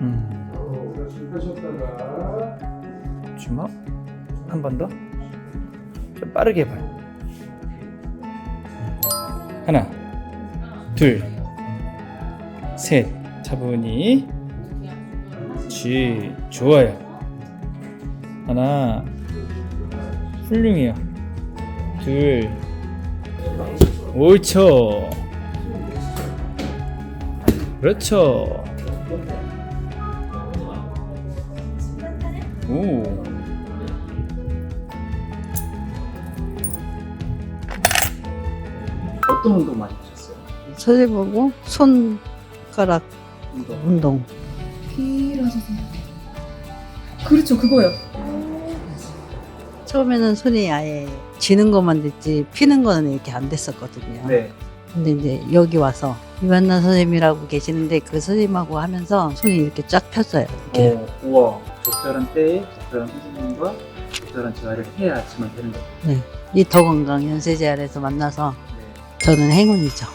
음. 주먹 한 번 더. 좀 빠르게 봐요. 하나, 둘, 셋. 차분히. 쥐 좋아요. 하나, 훌륭해요. 둘, 옳죠. 그렇죠. 오. 어떤 운동 많이 하셨어요? 서재 보고 손가락 운동. 운동. 필요하셨어요. 그렇죠, 그거요. 처음에는 손이 아예 쥐는 것만 됐지 피는 거는 이렇게 안 됐었거든요. 네. 근데 이제 여기 와서 이완나 선생님이라고 계시는데 그 선생님하고 하면서 손이 이렇게 쫙 폈어요. 이렇게. 어, 우와. 적절한 때에 적절한 선생님과 적절한 재활을 해야지만 되는 거죠. 이 더 건강 연세재활에서 만나서 네. 저는 행운이죠.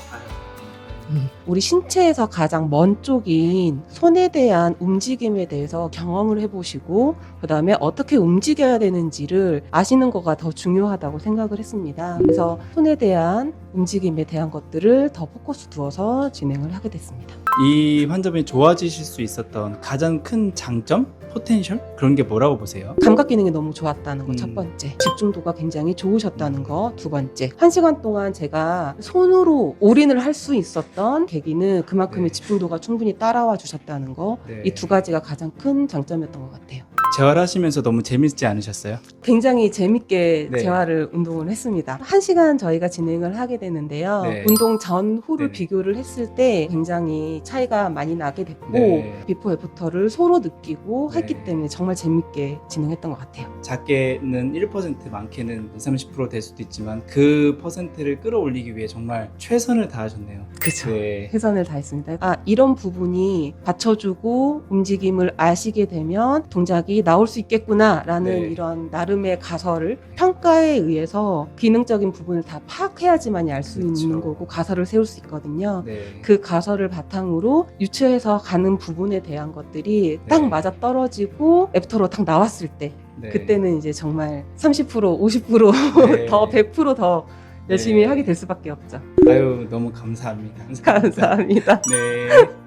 아유. 우리 신체에서 가장 먼 쪽인 손에 대한 움직임에 대해서 경험을 해보시고 그 다음에 어떻게 움직여야 되는지를 아시는 거가 더 중요하다고 생각을 했습니다. 그래서 손에 대한 움직임에 대한 것들을 더 포커스 두어서 진행을 하게 됐습니다. 이 환자분이 좋아지실 수 있었던 가장 큰 장점, 포텐셜 그런 게 뭐라고 보세요? 감각 기능이 너무 좋았다는 거 첫 음. 번째, 집중도가 굉장히 좋으셨다는 거 두 번째. 한 시간 동안 제가 손으로 올인을 할 수 있었던 계기는 그만큼의 네. 집중도가 충분히 따라와 주셨다는 거. 네. 이두 가지가 가장 큰 장점이었던 것 같아요. 재활하시면서 너무 재밌지 않으셨어요? 굉장히 재밌게 네. 재활을 운동을 했습니다. 한 시간 저희가 진행을 하게 되는데요. 네. 운동 전 후를 네네. 비교를 했을 때 굉장히 차이가 많이 나게 됐고 네. 비포 애프터를 서로 느끼고 네. 했기 때문에 정말 재밌게 진행했던 것 같아요. 작게는 1% 많게는 20, 30%될 수도 있지만 그 퍼센트를 끌어올리기 위해 정말 최선을 다하셨네요. 그죠. 네. 최선을 다했습니다. 아, 이런 부분이 받쳐주고 움직임을 아시게 되면 동작이 나올 수 있겠구나라는 네. 이런 나름의 가설을 평가에 의해서 기능적인 부분을 다 파악해야지만이 알수 그렇죠. 있는 거고 가설을 세울 수 있거든요. 네. 그 가설을 바탕으로 유추해서 가는 부분에 대한 것들이 딱 네. 맞아 떨어지고 애프터로 딱 나왔을 때 네. 그때는 이제 정말 30% 50%더 네. 100%더 열심히 네. 하게 될 수밖에 없죠. 아유 너무 감사합니다. 감사합니다. 네.